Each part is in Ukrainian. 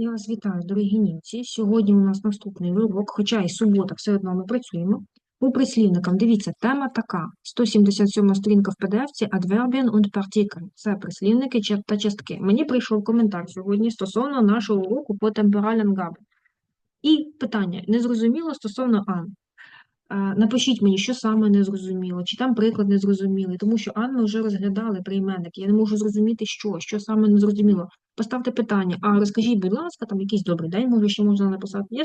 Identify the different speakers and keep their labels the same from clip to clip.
Speaker 1: Я вас вітаю, дорогі німці. Сьогодні у нас наступний урок, хоча і субота, все одно ми працюємо. По прислівникам, дивіться, тема така. 177 сторінка в PDF, Adverbien und Partikel. Це прислівники та частки. Мені прийшов коментар сьогодні стосовно нашого уроку по temporalen Gabe. І питання незрозуміло стосовно Ан. Напишіть мені, що саме незрозуміло, чи там приклад незрозумілий, тому що Ан ми вже розглядали прийменник. Я не можу зрозуміти, що, що саме незрозуміло. Поставте питання, а розкажіть, будь ласка, там якийсь добрий день, може, ще можна написати. Є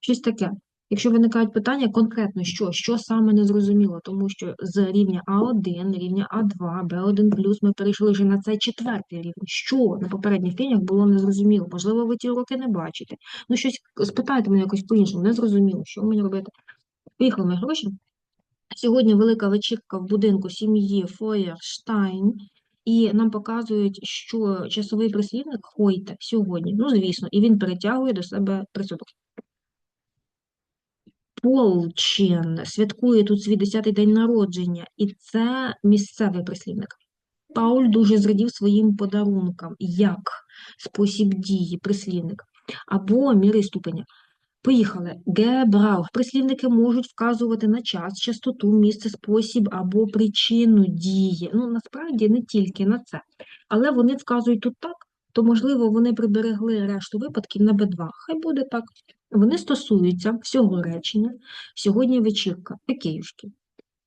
Speaker 1: щось таке. Якщо виникають питання, конкретно що, що саме незрозуміло, тому що з рівня А1, рівня А2, Б1+, ми перейшли вже на цей четвертий рівень. Що на попередніх рівнях було незрозуміло? Можливо, ви ті уроки не бачите. Ну, щось спитайте мене якось по-іншому, незрозуміло, що мені робити. Поїхали гроші. Сьогодні велика вечірка в будинку сім'ї Фойерштайн, і нам показують, що часовий прислівник «хойте» сьогодні. Ну, звісно, і він перетягує до себе присудок. Полчен святкує тут свій 10-й день народження, і це місцевий прислівник. Пауль дуже зрадів своїм подарункам. Як спосіб дії, прислівник, або міри ступеня. Поїхали. Gebrauch. Прислівники можуть вказувати на час, частоту, місце, спосіб або причину дії. Ну, насправді не тільки на це. Але вони вказують тут так, то, можливо, вони приберегли решту випадків на Б2. Хай буде так. Вони стосуються всього речення. Сьогодні вечірка. Окейушки.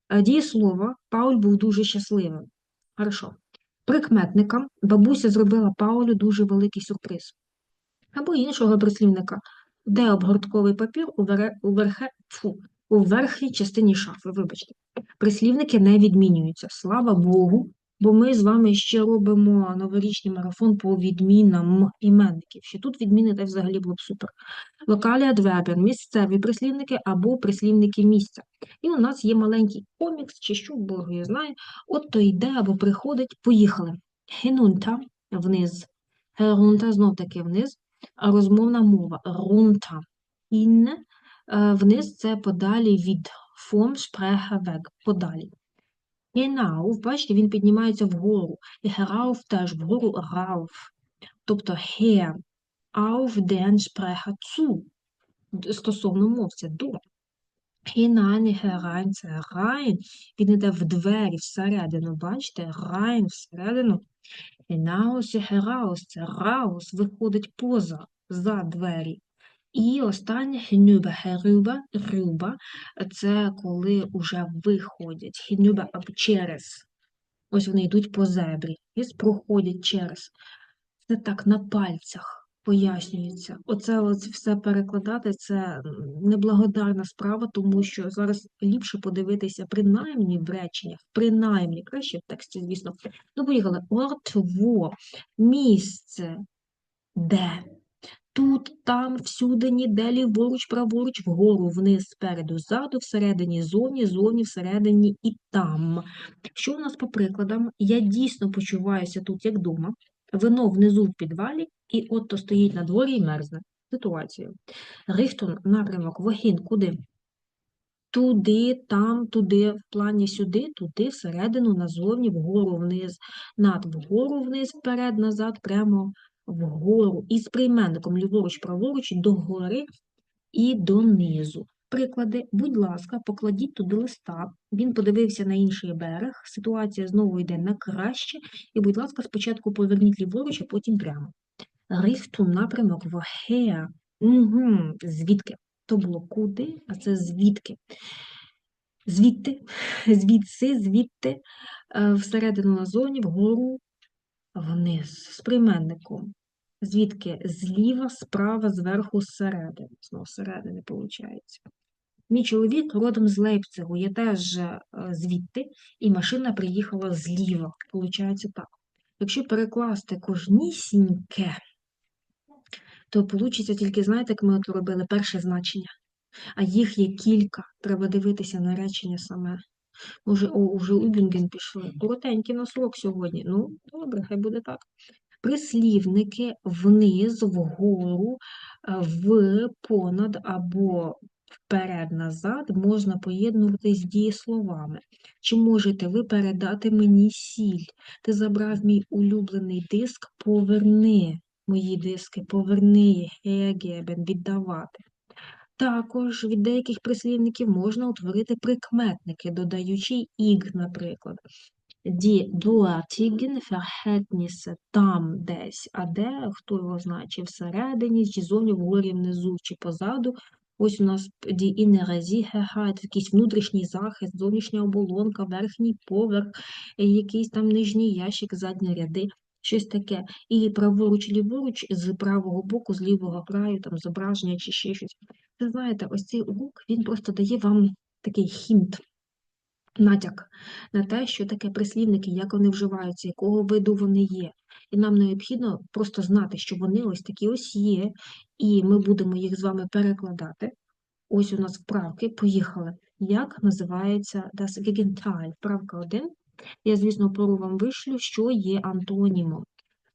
Speaker 1: Е, Дієслово. Пауль був дуже щасливим. Хорошо. Прикметникам бабуся зробила Паулю дуже великий сюрприз. Або іншого прислівника. Де обгортковий папір у, вере, у, верхе, фу, у верхній частині шафи, вибачте. Прислівники не відмінюються, слава Богу, бо ми з вами ще робимо новорічний марафон по відмінам іменників. Ще тут відміни теж взагалі було б супер. Локалі адвербер, місцеві прислівники або прислівники місця. І у нас є маленький комікс, чи що, Бог його знає, от то йде або приходить, поїхали. Hinunter – вниз, herunter – знов таки вниз, розмовна мова runter. In е, вниз це подалі від vom Sprecher weg, подалі. Hinauf, бачите, він піднімається вгору. І herauf теж вгору rauf. Тобто her auf den Sprecher zu. Стосовно мовця, до. Hinein herein – це rein. Він йде в двері, всередину, бачите? Rein, всередину. Hinaus і heraus – це раус виходить поза, за двері. І останнє hinüber, herüber, рюба – це коли вже виходять. Hinüber через. Ось вони йдуть по зебрі. І проходять через. Це так на пальцях пояснюється. Оце ось все перекладати це неблагодарна справа, тому що зараз ліпше подивитися принаймні в реченнях, принаймні, краще в тексті, звісно. Ну, поїхали. Ort, во, місце, де. Тут, там, всюди, ніде, ліворуч, праворуч, вгору, вниз, спереду, ззаду, всередині, зовні, зовні, всередині і там. Що у нас по прикладам? Я дійсно почуваюся тут як дома. Вино внизу в підвалі, і от то стоїть на дворі і мерзне. Ситуацію. Рихтон, напрямок, вогін, куди? Туди, там, туди, в плані сюди, туди, всередину, назовні, вгору, вниз, над, вгору, вниз, вперед, назад, прямо вгору. І з прийменником ліворуч, праворуч, догори і донизу. Приклади, будь ласка, покладіть туди листа. Він подивився на інший берег. Ситуація знову йде на краще. І, будь ласка, спочатку поверніть ліворуч, а потім прямо. Рихтун напрямок woher. Угу. Звідки? То було куди, а це звідки. Звідти, звідси, звідти, е, всередину на зоні, вгору, вниз. З прийменником. Звідки? Зліва, справа, зверху, зсередини. Знову зсередини, виходить. Мій чоловік родом з Лейпцигу, я теж е, звідти, і машина приїхала зліва. Получається так. Якщо перекласти кожнісіньке, то вийде тільки, знаєте, як ми от робили перше значення. А їх є кілька. Треба дивитися на речення саме. Може, о, уже Убінген пішли. Коротенький на срок сьогодні. Ну, добре, хай буде так. Прислівники вниз, вгору, е, в, понад або вперед-назад можна поєднувати з дієсловами. Чи можете ви передати мені сіль? Ти забрав мій улюблений диск, поверни. мої диски, поверни, hergeben, віддавати. Також від деяких прислівників можна утворити прикметники, додаючи іг, наприклад. Die dortigen Verhältnisse там десь, а де, хто його знає, чи всередині, чи зовні, вгорі, внизу, чи позаду. Ось у нас die innere Sicherheit, якийсь внутрішній захист, зовнішня оболонка, верхній поверх, е, якийсь там нижній ящик, задні ряди, щось таке. І праворуч, ліворуч, з правого боку, з лівого краю, там зображення чи ще щось. Ви знаєте, ось цей урок, він просто дає вам такий хінт, натяк на те, що таке прислівники, як вони вживаються, якого виду вони є. І нам необхідно просто знати, що вони ось такі ось є, і ми будемо їх з вами перекладати. Ось у нас вправки, поїхали. Як називається das Gegenteil? Вправка 1. Я, звісно, пору вам вишлю, що є антонімом.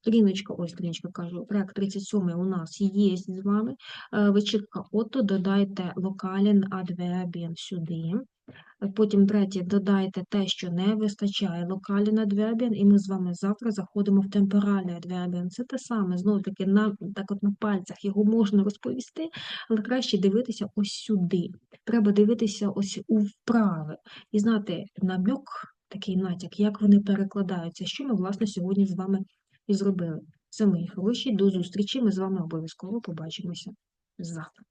Speaker 1: Сторіночка, ось сторіночка кажу, проект 37 у нас є з вами. Е, Вечірка ото, додайте локален адвербієм сюди. Потім третє, додайте те, що не вистачає локальний адвербіан, і ми з вами завтра заходимо в темпоральний адвербіан. Це те саме, знову таки, на, так от на пальцях його можна розповісти, але краще дивитися ось сюди. Треба дивитися ось у вправи і знати намек, такий натяк, як вони перекладаються, що ми, власне, сьогодні з вами і зробили. Це мої хороші, до зустрічі. Ми з вами обов'язково побачимося завтра.